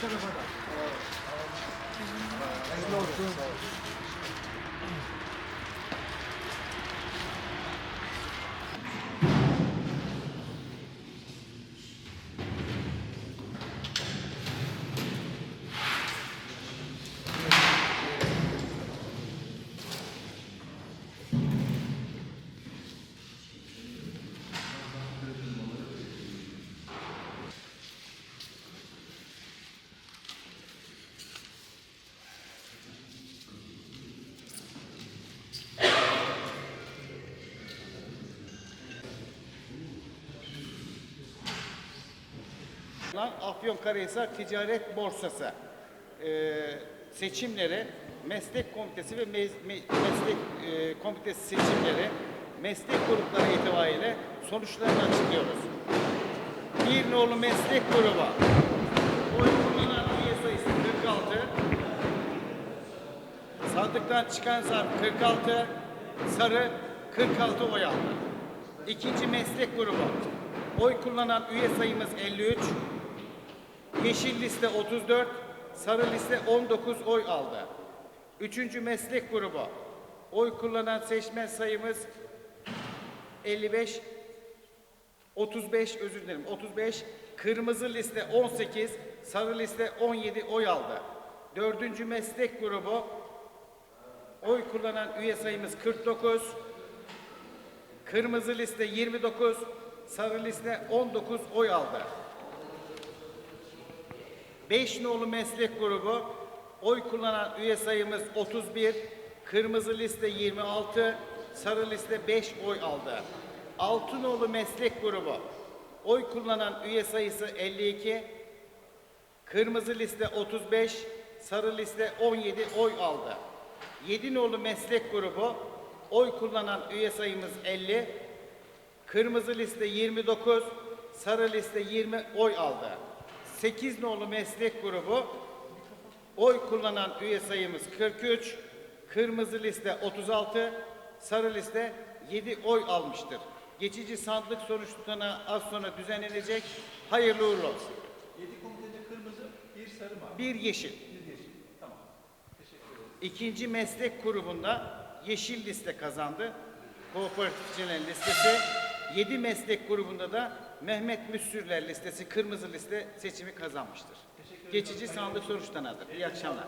tarafa da. Lan Afyonkarahisar Ticaret Borsası. E, seçimleri, meslek komitesi ve mez- me- meslek e, komitesi seçimleri meslek grupları itibariyle sonuçlarını açıklıyoruz. Bir nolu meslek grubu. Oy kullanan üye sayısı 46, sandıktan çıkan zarf 46, sarı 46 oy aldı. İkinci meslek grubu. Oy kullanan üye sayımız 53, Yeşil liste 34, sarı liste 19 oy aldı. Üçüncü meslek grubu. Oy kullanan seçmen sayımız 55, 35 özür dilerim 35, kırmızı liste 18, sarı liste 17 oy aldı. Dördüncü meslek grubu. Oy kullanan üye sayımız 49, kırmızı liste 29, sarı liste 19 oy aldı. Beş nolu meslek grubu oy kullanan üye sayımız 31, kırmızı liste 26, sarı liste 5 oy aldı. Altı nolu meslek grubu oy kullanan üye sayısı 52, kırmızı liste 35, sarı liste 17 oy aldı. Yedi nolu meslek grubu oy kullanan üye sayımız 50, Kırmızı liste 29, sarı liste 20 oy aldı. 8 nolu meslek grubu oy kullanan üye sayımız 43, kırmızı liste 36, sarı liste 7 oy almıştır. Geçici sandık sonuç tutanağı az sonra düzenlenecek. Hayırlı uğurlu olsun. 7 komitede kırmızı, bir sarı mı? Bir yeşil. Bir yeşil. Tamam. Teşekkür ederim. İkinci meslek grubunda yeşil liste kazandı. Kooperatifçilerin listesi. Yedi meslek grubunda da Mehmet Müssürler listesi kırmızı liste seçimi kazanmıştır. Geçici sandık sonuçlanır. İyi akşamlar.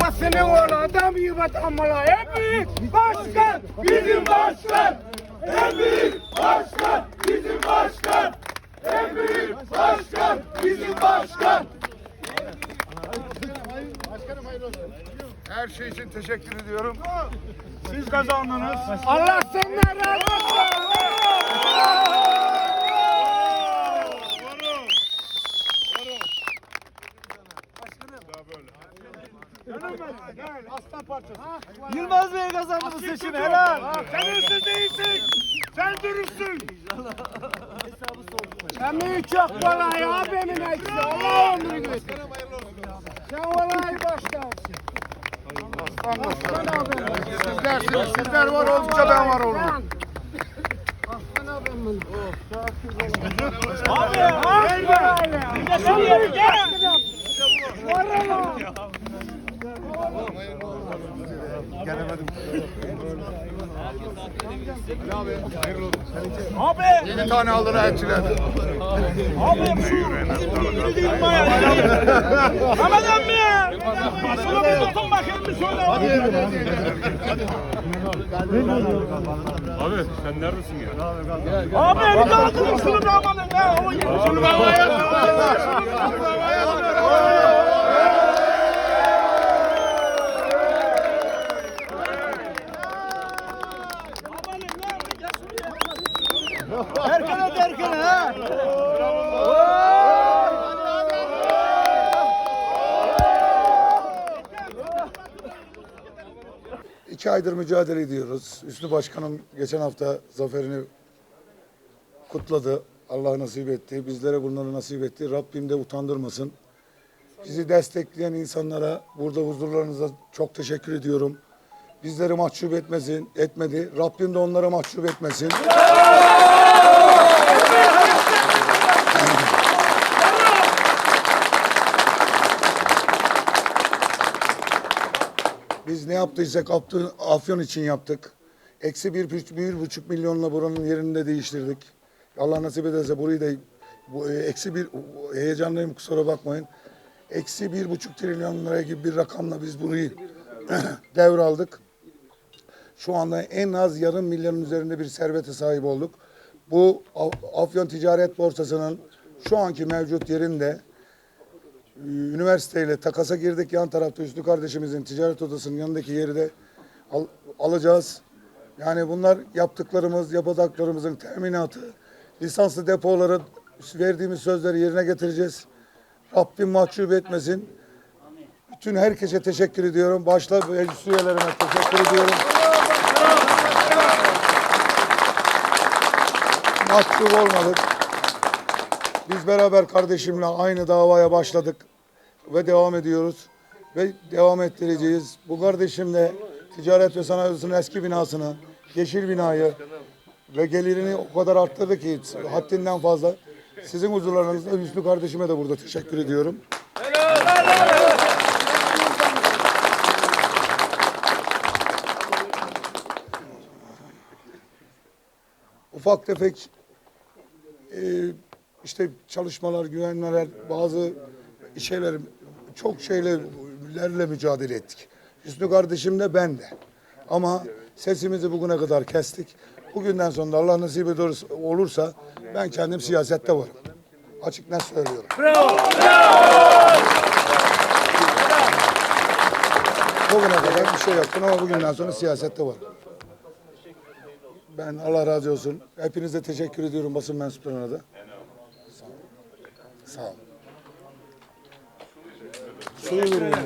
Babasının oğlu adam gibi en büyük başkan bizim başkan. En büyük başkan bizim başkan. En büyük başkan bizim başkan. Her şey için teşekkür ediyorum. Siz kazandınız. Allah senden razı olsun. Aslan parçası. Yılmaz Bey kazandı bu seçimi. Helal. Sen hırsız değilsin. Sen dürüstsün. Sen büyük çok kolay abimin eksi. Allah ömrünü versin. Sen kolay başlarsın. Aslan abim. Sizlersiniz. Sizler var oldukça ben var olurum. Aslan abim benim. Abi, abi. Sen büyük başkanım. Var ama. Yedi tane aldılar elçiler. Ramazan mı? Şunu bir tutun bakayım bir şöyle. Abi sen neredesin ya? Abi bir daha tutun şunu da amanın ya. O gibi. Şunu da Erkene İki aydır mücadele ediyoruz. Üstü Başkanım geçen hafta zaferini kutladı. Allah nasip etti. Bizlere bunları nasip etti. Rabbim de utandırmasın. Bizi destekleyen insanlara burada huzurlarınızda çok teşekkür ediyorum. Bizleri mahcup etmesin, etmedi. Rabbim de onları mahcup etmesin. Yaptıysak Afyon, için yaptık. Eksi bir, bir buçuk milyonla buranın yerini de değiştirdik. Allah nasip ederse burayı da bu, e, eksi bir heyecanlıyım kusura bakmayın. Eksi bir buçuk trilyon lira gibi bir rakamla biz burayı devraldık. Şu anda en az yarım milyonun üzerinde bir servete sahip olduk. Bu Af- Afyon Ticaret Borsası'nın şu anki mevcut yerinde üniversiteyle takasa girdik. Yan tarafta Üstü kardeşimizin ticaret odasının yanındaki yeri de al- alacağız. Yani bunlar yaptıklarımız, yapacaklarımızın teminatı. Lisanslı depoları verdiğimiz sözleri yerine getireceğiz. Rabbim mahcup etmesin. Bütün herkese teşekkür ediyorum. Başta meclis üyelerime teşekkür ediyorum. Mahcup olmadık. Biz beraber kardeşimle aynı davaya başladık ve devam ediyoruz ve devam ettireceğiz. Bu kardeşimle Ticaret ve Sanayi Odası'nın eski binasını, yeşil binayı ve gelirini o kadar arttırdı ki haddinden fazla. Sizin huzurlarınızda Hüsnü kardeşime de burada teşekkür ediyorum. Ufak tefek e, işte çalışmalar, güvenmeler, bazı şeyler, çok şeylerle mücadele ettik. Hüsnü kardeşim de ben de. Ama sesimizi bugüne kadar kestik. Bugünden sonra Allah nasip eder olursa ben kendim siyasette varım. Açık net söylüyorum. Bugüne kadar bir şey yaptım ama bugünden sonra siyasette varım. Ben Allah razı olsun. Hepinize teşekkür ediyorum basın mensuplarına da. Sağ olun. Suyu verin ya.